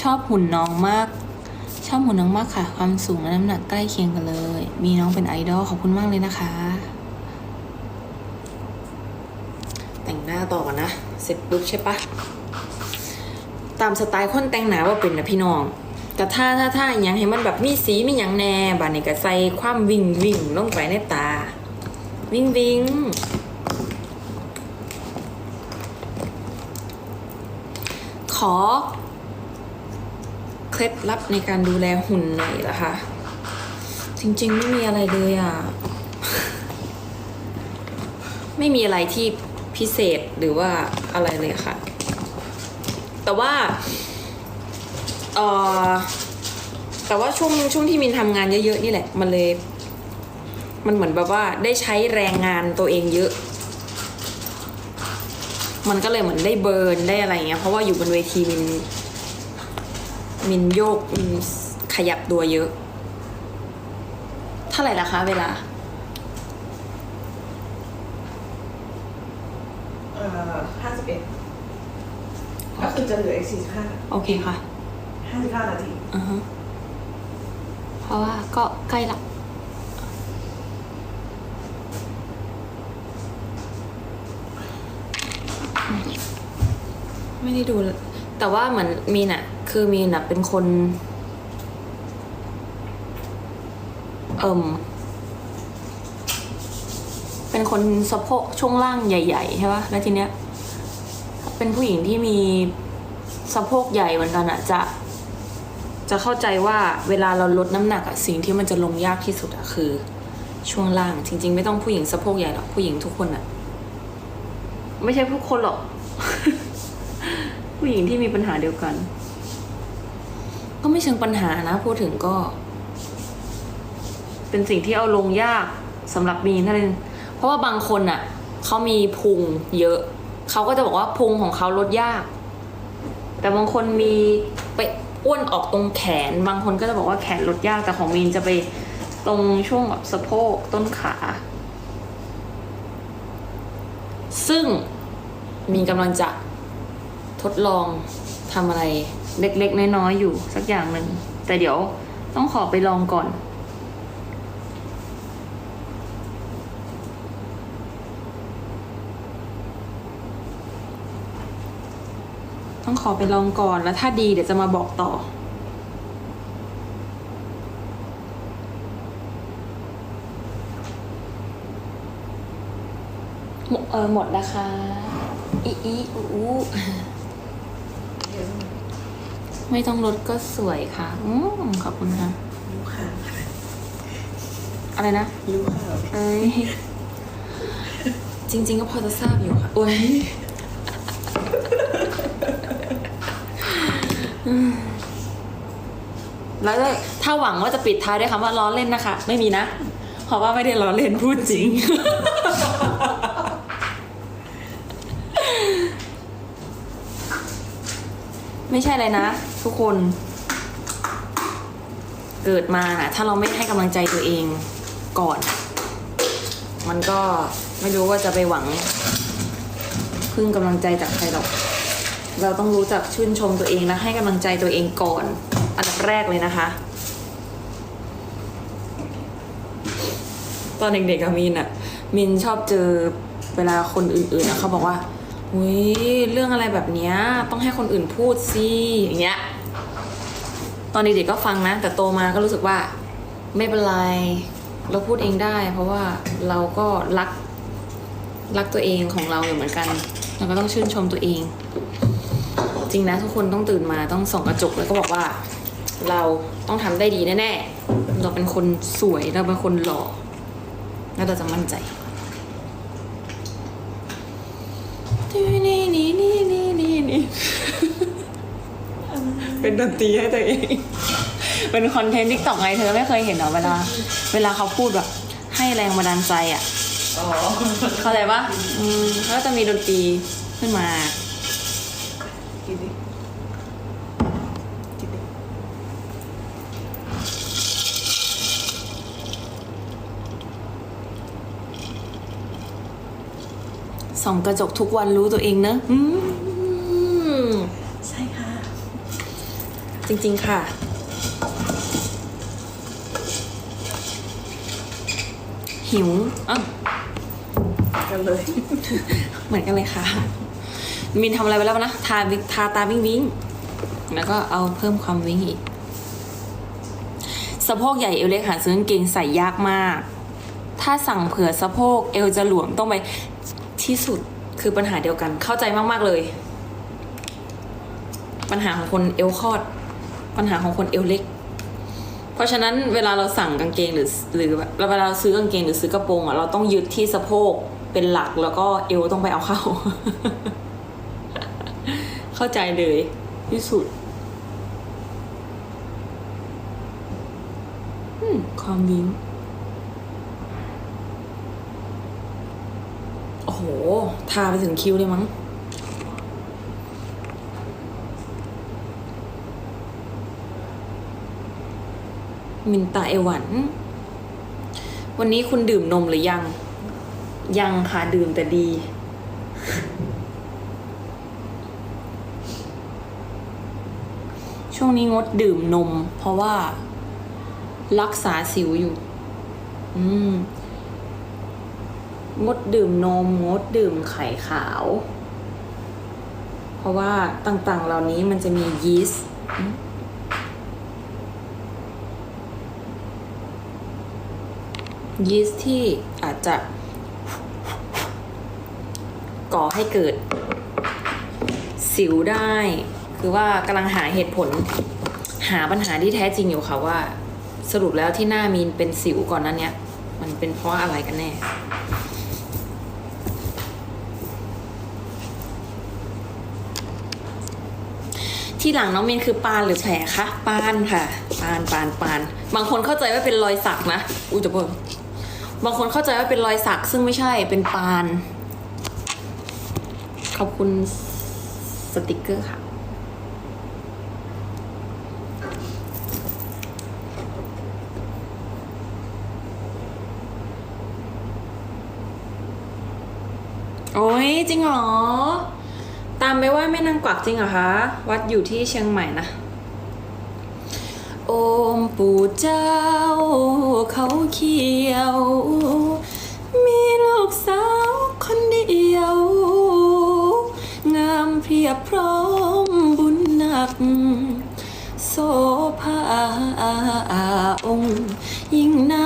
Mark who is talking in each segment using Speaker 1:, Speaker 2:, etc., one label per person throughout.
Speaker 1: ชอบหุ่นน้องมาก ชอบหุ่นน้องมากค่ะ ความสูงและน้ำหนักใกล้เคียงกันเลย มีน้องเป็นไอดอลขอบคุณมากเลยนะคะ แต่งหน้าต่อกันะเสร็จปุ๊บใช่ปะตามสไตล์คนแต่งหนาว่าเป็นนะพี่น้องกระท่าท่าท่าอย่างให้มันแบบมีสีมีอย่างแน่บานนี้ก็ใส่ความวิ่งวิ่งลงไปในตา วิ่งวิ่งขอ เคล็ดลับในการดูแลหุ่นหน่อยละคะ จริงๆ ไม่มีอะไรเลยอะ ไม่มีอะไรที่พิเศษหรือว่าอะไรเลยค่ะ แต่ว่าเออแต่ว่าช่วงช่วงที่มินทำงานเยอะๆนี่แหละ มันเลย มันเหมือนแบบว่าได้ใช้แรงงานตัวเองเยอะ มันก็เลยเหมือนได้เบิร์นได้อะไรเงี้ยเพราะว่าอยู่บนเวทีมิน มินโยกมินขยับตัวเยอะ เท่าไหร่ละคะเวลา
Speaker 2: เอ่อห้าสิบเอ็ดก็คือจะเหลืออีกสี่สิบห้า
Speaker 1: โอเคค่ะ
Speaker 2: ห้าสิบห้านาที
Speaker 1: อือฮะเพราะว่าก็ใกล้ละไม่ได้ดูเลย แต่ว่าเหมือนมีนอะคือมีนอะเป็นคน เอิมเป็นคนสะโพกช่วงล่างใหญ่ๆใช่ปะแล้วทีเนี้ย เป็นผู้หญิงที่มีสะโพกใหญ่เหมือนกันอะจะ จะเข้าใจว่าเวลาเราลดน้ำหนักอะสิ่งที่มันจะลงยากที่สุดอะคือ ช่วงล่าง จริง ๆ ไม่ต้องผู้หญิงสะโพกใหญ่หรอกผู้หญิงทุกคนอะไม่ใช่ทุกคนหรอก ผู้หญิงที่มีปัญหาเดียวกัน ก็ไม่เชิงปัญหานะพูดถึงก็ เป็นสิ่งที่เอาลงยากสำหรับมีนนั่นเองเพราะว่าบางคนอะเขามีพุงเยอะ เขาก็จะบอกว่าพุงของเขาลดยาก แต่บางคนมีไปอ้วนออกตรงแขน บางคนก็จะบอกว่าแขนลดยากแต่ของมีนจะไปตรงช่วงแบบสะโพกต้นขา ซึ่งมีนกำลังจะท ดลองทำอะไรเล็กๆน้อยๆอยู่สักอย่างหนึ่งแต่เดี๋ยวต้องขอไปลองก่อน ต้องขอไปลองก่อนแล้วถ้าดีเดี๋ยวจะมาบอกต่อหมดเออหมดนะคะอีอีอูอู ไม่ต้องลดก็สวยค่ะอืมขอบคุณค่ะ
Speaker 2: รู้ค่ะ
Speaker 1: อะไรนะ
Speaker 2: รู้ค่ะ
Speaker 1: เอ้ย จริง ๆ ก็พอจะทราบอยู่ค่ะ โอ้ยอืมแล้วถ้าหวังว่าจะปิดท้ายด้วยคำว่าล้อเล่นนะคะ ไม่มีนะ เพราะว่าไม่ได้ล้อเล่นพูดจริง ไม่ใช่เลยนะ ทุกคน เกิดมานะถ้าเราไม่ให้กำลังใจตัวเองก่อน มันก็ไม่รู้ว่าจะไปหวัง พึ่งกำลังใจจากใครหรอก เราต้องรู้จักชื่นชมตัวเองและให้กำลังใจตัวเองก่อน อันดับแรกเลยนะคะ ตอนเด็กๆกับมินอะมินชอบเจอเวลาคนอื่นๆอะเขาบอกว่า อุ้ยเรื่องอะไรแบบเนี้ยต้องให้คนอื่นพูดสิอย่างเงี้ยตอนเด็กๆก็ฟังนะ แต่โตมาก็รู้สึกว่า ไม่เป็นไร เราพูดเองได้ เพราะว่าเราก็รักรักตัวเองของเราอยู่เหมือนกันเราก็ต้องชื่นชมตัวเอง จริงนะทุกคนต้องตื่นมาต้องส่องกระจกแล้วก็บอกว่า เราต้องทำได้ดีแน่ๆเราเป็นคนสวยเราเป็นคนหล่อแล้วเราจะมั่นใจ นี่นี่นี่นี่นี่นี่เป็นดนตรีให้ตัวเอง เป็นคอนเทนต์ทิกตอกไงเธอไม่เคยเห็นเหรอเวลา เวลาเขาพูดแบบให้แรงบันดาลใจอะเข้าใจปะอืมแล้วจะมีดนตรีขึ้นมา
Speaker 2: กินดิกินดิ
Speaker 1: ส่องกระจกทุกวันรู้ตัวเองเนอะอืม
Speaker 2: ใช่ค่ะ
Speaker 1: จริงๆค่ะ หิวอะ
Speaker 2: กันเลย
Speaker 1: เหมือนกันเลยค่ะ มินทำอะไรไปแล้วนะ ทาวิทาตาวิ่งวิ่งแล้วก็เอาเพิ่มความวิ่งอีกสะโพกใหญ่เอวเล็กหาซื้อกางเกงใส่ยากมาก ถ้าสั่งเผื่อสะโพกเอวจะหลวมต้องไป ที่สุดคือปัญหาเดียวกันเข้าใจมาก ๆ เลย ปัญหาของคนเอวคอด ปัญหาของคนเอวเล็ก เพราะฉะนั้นเวลาเราสั่งกางเกงหรือหรือเวลาเราซื้อกางเกงหรือซื้อกระโปรงอะเราต้องยึดที่สะโพกเป็นหลักแล้วก็เอวต้องไปเอาเข้า เข้าใจเลยที่สุดอืมความวิ้ง โอ้โห ทาไปถึงคิ้วเลยมั้ง มินตาเอวัน วันนี้คุณดื่มนมหรือยัง ยังค่ะ ดื่มแต่ดีช่วงนี้งดดื่มนม เพราะว่า รักษาสิวอยู่ อืม งดดื่มนมงดดื่มไข่ขาว เพราะว่าต่างๆเหล่านี้มันจะมียีสต์ยีสต์ที่อาจจะก่อให้เกิด สิวได้ คือว่ากำลังหาเหตุผล หาปัญหาที่แท้จริงอยู่ค่ะว่า สรุปแล้วที่หน้ามีนเป็นสิวก่อนนั้นเนี้ย มันเป็นเพราะอะไรกันแน่ ที่หลังน้องมินคือปานหรือแผลคะปานค่ะ ปานปานปาน บางคนเข้าใจว่าเป็นรอยสักนะอู้จะเบิ่งบางคนเข้าใจว่าเป็นรอยสักซึ่งไม่ใช่เป็นปาน ขอบคุณสติกเกอร์ค่ะโอ้ยจริงเหรอ ตามไปไหว่าแม่นางกวักจริงเหรอคะ วัดอยู่ที่เชียงใหม่นะ โอมปู่เจ้าเขาเขียว มีลูกสาวคนเดียว งามเพียบพร้อมบุญหนัก โสภาองค์ยิ่งนัก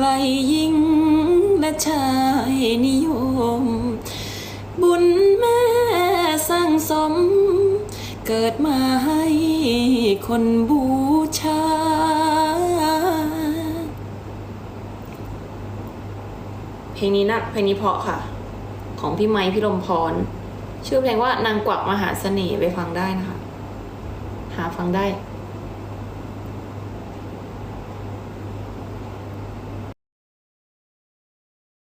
Speaker 1: ไกลยิ่งและชายนิยม บุญแม่สร้างสม เกิดมาให้คนบูชา เพลงนี้นะเพลงนี้เพราะค่ะ ของพี่ไม้พี่ลมพร ชื่อเพลงว่านางกวักมหาเสน่ห์ไปฟังได้นะคะ หาฟังได้